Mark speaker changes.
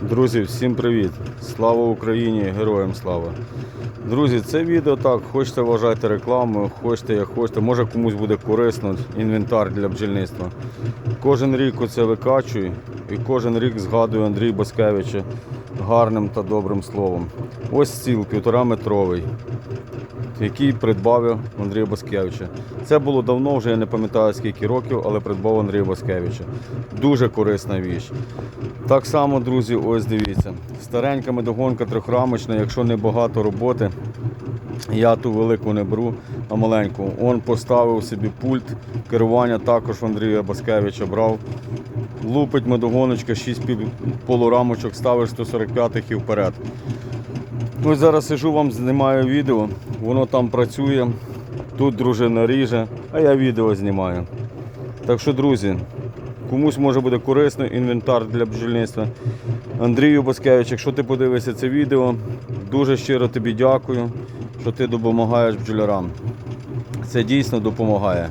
Speaker 1: Друзі, всім привіт! Слава Україні! Героям слава! Друзі, це відео так, хочете вважати рекламою, хочете як хочете, може комусь буде корисно, інвентар для бджільництва. Кожен рік оце викачую і кожен рік згадую Андрія Баскевича гарним та добрим словом. Ось стіл півтораметровий, який придбав я Андрія Баскевича. Це було давно, вже я не пам'ятаю скільки років, але придбав Андрія Баскевича. Дуже корисна віч. Так само, друзі, ось дивіться. Старенька медогонка трьохрамочна, якщо не багато роботи, я ту велику не беру, а маленьку. Он поставив собі пульт керування, також Андрія Баскевича брав. Лупить медогоночка, 6 полурамочок, ставиш 145-х і вперед. Ось зараз сижу вам, знімаю відео, воно там працює, тут дружина ріже, а я відео знімаю. Так що, друзі, комусь може буде корисно інвентар для бджільництва. Андрію Баскевич, якщо ти подивишся це відео, дуже щиро тобі дякую, що ти допомагаєш бджолярам. Це дійсно допомагає.